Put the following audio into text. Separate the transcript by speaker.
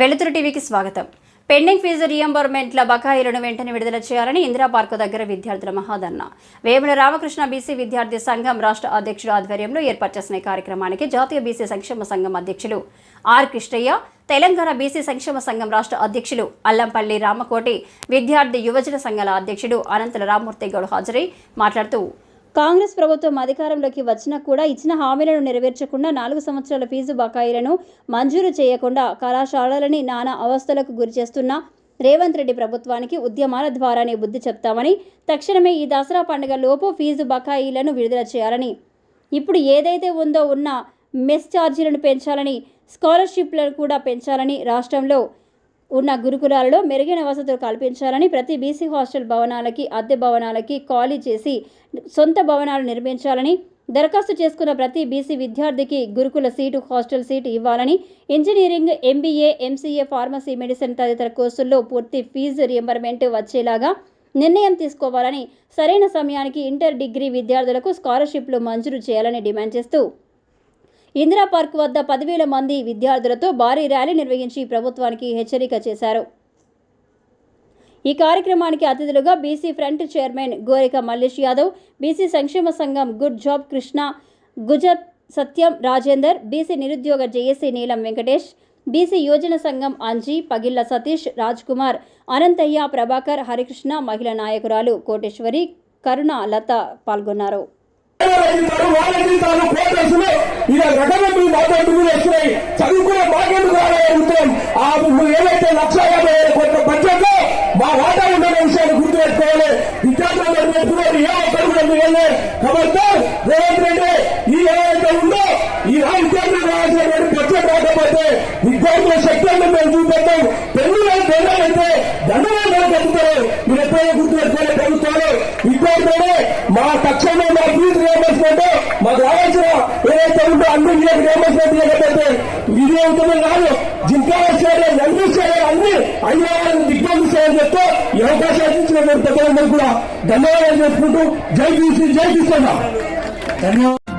Speaker 1: వెలుతురు టీవీకి స్వాగతం. పెండింగ్ ఫీజు రియంబర్మెంట్ల బకాయిలను వెంటనే విడుదల చేయాలని ఇందిరా పార్కు దగ్గర విద్యార్థుల మహాధర్నా. వేముల రామకృష్ణ బీసీ విద్యార్థి సంఘం రాష్ట్ర అధ్యక్షుడు ఆధ్వర్యంలో ఏర్పాటు చేసిన కార్యక్రమానికి జాతీయ బీసీ సంక్షేమ సంఘం అధ్యక్షులు ఆర్ కృష్ణయ్య తెలంగాణ బీసీ సంక్షేమ సంఘం రాష్ట్ర అధ్యక్షులు అల్లంపల్లి రామకోటి విద్యార్థి యువజన సంఘాల అధ్యక్షుడు అనంతల రామ్మూర్తి గౌడ్ హాజరై మాట్లాడుతూ కాంగ్రెస్ ప్రభుత్వం అధికారంలోకి వచ్చినా కూడా ఇచ్చిన హామీలను నెరవేర్చకుండా నాలుగు సంవత్సరాల ఫీజు బకాయిలను మంజూరు చేయకుండా కళాశాలలని నానా అవస్థలకు గురి చేస్తున్న రేవంత్ రెడ్డి ప్రభుత్వానికి ఉద్యమాల ద్వారానే బుద్ధి చెప్తామని తక్షణమే ఈ దసరా పండుగ లోపు ఫీజు బకాయిలను విడుదల చేయాలని ఇప్పుడు ఏదైతే ఉందో ఉన్న మెస్ ఛార్జీలను పెంచాలని స్కాలర్షిప్లను కూడా పెంచాలని రాష్ట్రంలో ఉన్న గురుకులాలలో మెరుగైన వసతులు కల్పించాలని ప్రతి బీసీ హాస్టల్ భవనాలకి అద్దె భవనాలకి ఖాళీ చేసి సొంత భవనాలు నిర్మించాలని దరఖాస్తు చేసుకున్న ప్రతి బీసీ విద్యార్థికి గురుకుల సీటు హాస్టల్ సీటు ఇవ్వాలని engineering MBA MCA pharmacy medicine తదితర కోర్సుల్లో పూర్తి ఫీజు రియంబర్మెంట్ వచ్చేలాగా నిర్ణయం తీసుకోవాలని సరైన సమయానికి ఇంటర్ డిగ్రీ విద్యార్థులకు స్కాలర్షిప్లు మంజూరు చేయాలని డిమాండ్ చేస్తూ ఇందిరా పార్క్ వద్ద పదివేల మంది విద్యార్థులతో భారీ ర్యాలీ నిర్వహించి ప్రభుత్వానికి హెచ్చరిక చేశారు. ఈ కార్యక్రమానికి అతిథులుగా BC front chairman Gorika Mallesh Yadav BC సంక్షేమ సంఘం good job Krishna Gujar Satyam Rajender BC నిరుద్యోగ జేఏసీ నీలం వెంకటేష్ బీసీ యోజన సంఘం అంజీ పగిళ్ళ సతీష్ రాజ్ కుమార్ అనంతయ్య ప్రభాకర్ హరికృష్ణ మహిళా నాయకురాలు కోటేశ్వరి కరుణ లత పాల్గొన్నారు.
Speaker 2: ఇలా రకంగా మీరు మాట్లాడుతూ వస్తున్నాయి చదువుకునే మాకెందుకు రాలే ఉత్తరం. ఆ ఏదైతే లక్ష యాభై వేల కోట్ల బడ్జెట్లో మా వాటా ఉన్న విషయాన్ని గుర్తుపెట్టుకోవాలి విద్యార్థులు నెరవేర్చుకున్నారు ఏ ఒక్కరు కూడా మిగలే కాబట్టి రేవంత్ రెడ్డి ఈ ఏదైతే ఉందో ఈ విద్యార్థులు విద్యార్థులకు రావాల్సినటువంటి బడ్జెట్ రాకపోతే విద్యార్థుల శక్తులను మేము చూపెట్టాం. తెలుగులో పేదలైతే దండగా కలుగుతారు మీరు ఎప్పుడైనా గుర్తుపెట్టుకోవాలి ప్రభుత్వాలు విద్యార్థులే మా తక్షణమే మా ఫీజు రియంబర్స్మెంట్ మాకు రావాల్సిన ఏదైతే ఉందో అన్ని వీళ్ళకి రియంబర్స్మెంట్ చేయకపోతే ఇది అవుతుందో కాదు. జింకా చేయాలి నందు చేయాలి అన్ని అయ్యాలని దిగ్బంధం చేయాలని చెప్తూ ఈ అవకాశాలు ఇచ్చిన పెద్దలందరూ కూడా ధన్యవాదాలు చేసుకుంటూ జై చూసి జై చూస్తున్నా ధన్యవాదాలు.